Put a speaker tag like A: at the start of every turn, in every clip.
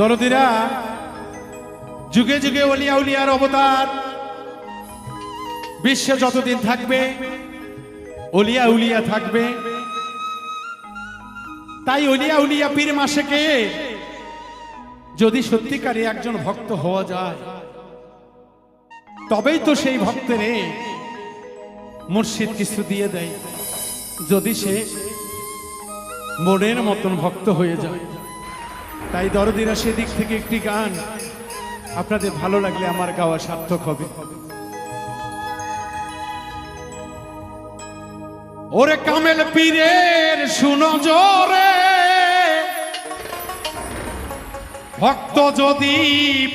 A: দরদিরা, যুগে যুগে অলিয়া উলিয়ার অবতার। বিশ্বে যতদিন থাকবে অলিয়া উলিয়া থাকবে। তাই অলিয়া উলিয়া পীর মাসেকে যদি সত্যিকারে একজন ভক্ত হওয়া যায়, তবেই তো সেই ভক্তের মুর্শিদ কিছু দিয়ে দেয়, যদি সে মনের মতন ভক্ত হয়ে যায়। তাই দরদিরা সেদিক থেকে একটি গান। আপনাদের ভালো লাগলে আমার গাওয়া সার্থক হবে। ওরে কামেল পীরের শুনো জোরে ভক্ত যদি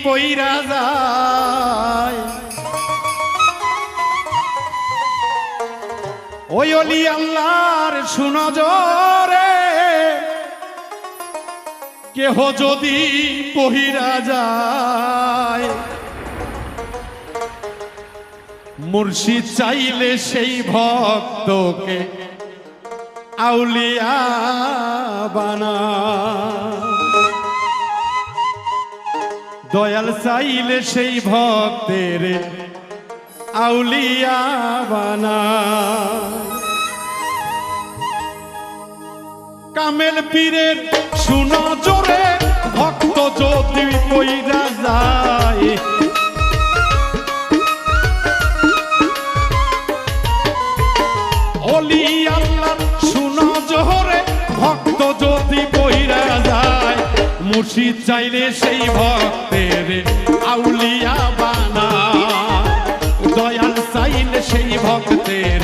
A: পইরা যায়, ওই অলি আল্লাহর শুনো জোরে কেহ যদি পহিরা যায়, মুর্শিদ চাইলে সেই ভক্তকে আউলিয়া বানা। দয়াল চাইলে সেই ভক্তের আউলিয়া বানা। কামেল পীরের, শুনো জোরে, ভক্ত যদি পইরা যায়। অলি আল্লাহ, শুনো জোরে, ভক্ত যদি পইরা যায়। মুর্শিদ চাইলে সেই ভক্তের আউলিয়া বানা দয়াল চাইলে সেই ভক্তের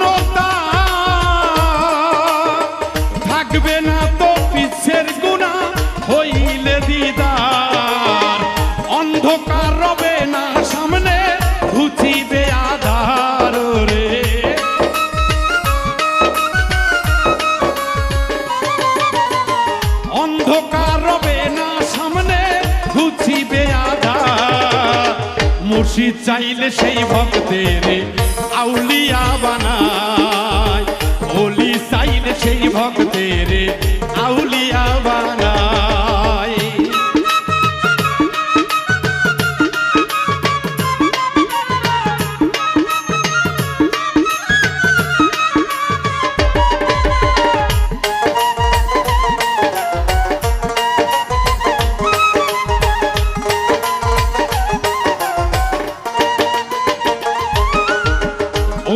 A: মুর্শিদ চাইলে সেই ভক্তের আউলিয়া বানায়। ওলি চাইলে সেই ভক্তের আউলিয়া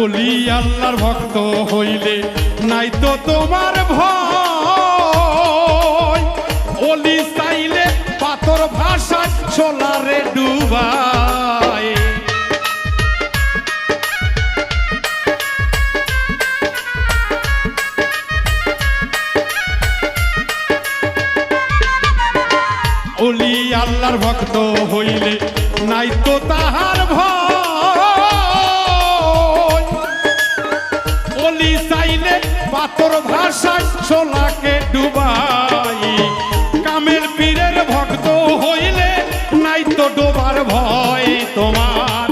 A: অলি আল্লাহর ভক্ত হইলে নাই তো তোমার ভয়। চাইলে পাথর ভাষা সোলারে ডুবায়। অলি আল্লাহর ভক্ত হইলে নাই তো পাথর ভাষায় সোলাকে ডুবাই। কামের পীরের ভক্ত হইলে নাই তো ডোবার ভয় তোমার।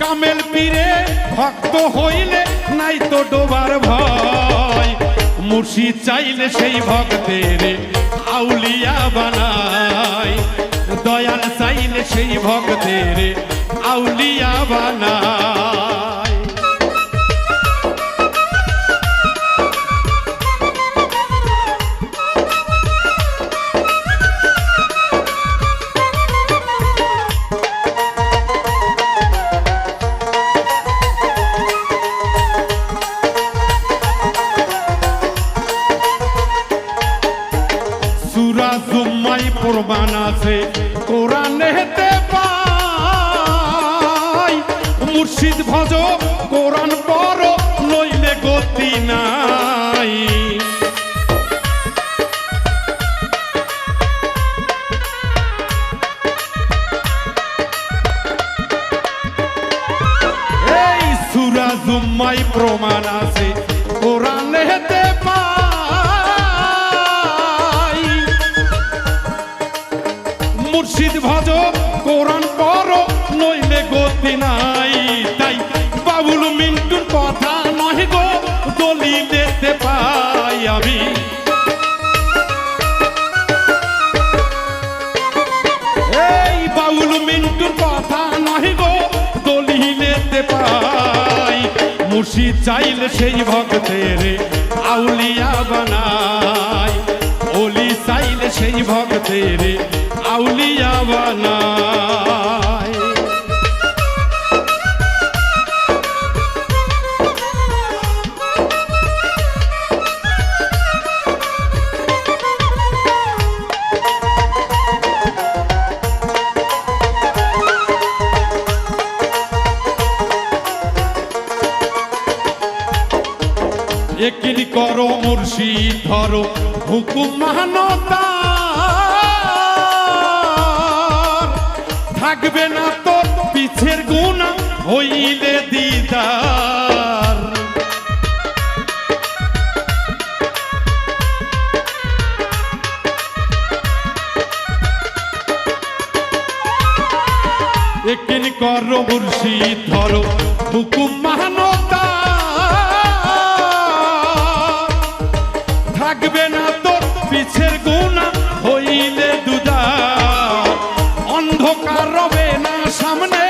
A: কামেল পীরে ভক্ত হইলে নাই তো ডোবার ভয়। মুর্শিদ চাইলে সেই ভক্তের আউলিয়া বানায় দয়াল চাইলে সেই ভক্তের আউলিয়া বানায়। মুর্শিদ ভজ, কোরআন পড়ো, নইলে গতি নাই। এই সুরা জুম্মাই প্রমাণ আছে, কোরআনে হেতে পাই। মুর্শিদ ভজ, কোরআন পড়ো, নইলে গতি নাই। দেখতে পাই আমি। এই বাউল মিন্টুর কথা নহে গো দলিলেতে পাই। মুর্শিদ চাইলে সেই ভক্তের আউলিয়া বানাই। ওলি চাইলে সেই ভক্তের ধরো হুকুম মানতা থাকবে না তোর পিছের গুণা হইলে দিদার। করো মুর্শিদ ধরো হুকুম মানতা অন্ধকার রবে না সামনে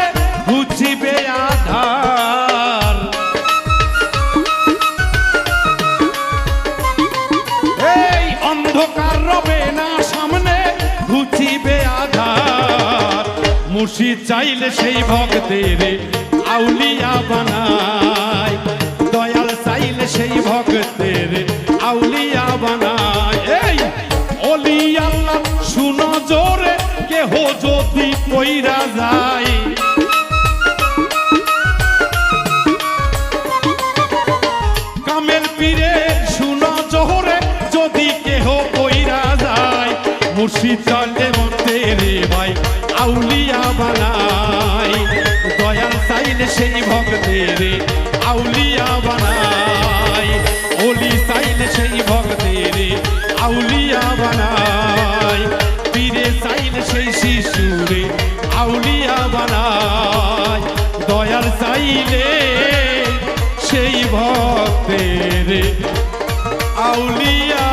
A: ঘুচিবে আধার। এই অন্ধকার রবে না সামনে ঘুচিবে আধার। মুর্শি চাইলে সেই ভক্তের আউলিয়া বানায়। দয়াল চাইলে সেই ভক্তের আউলিয়া বানায়। যদি পইরা যায় দয়াল চাইলে সেই ভক্তের আউলিয়া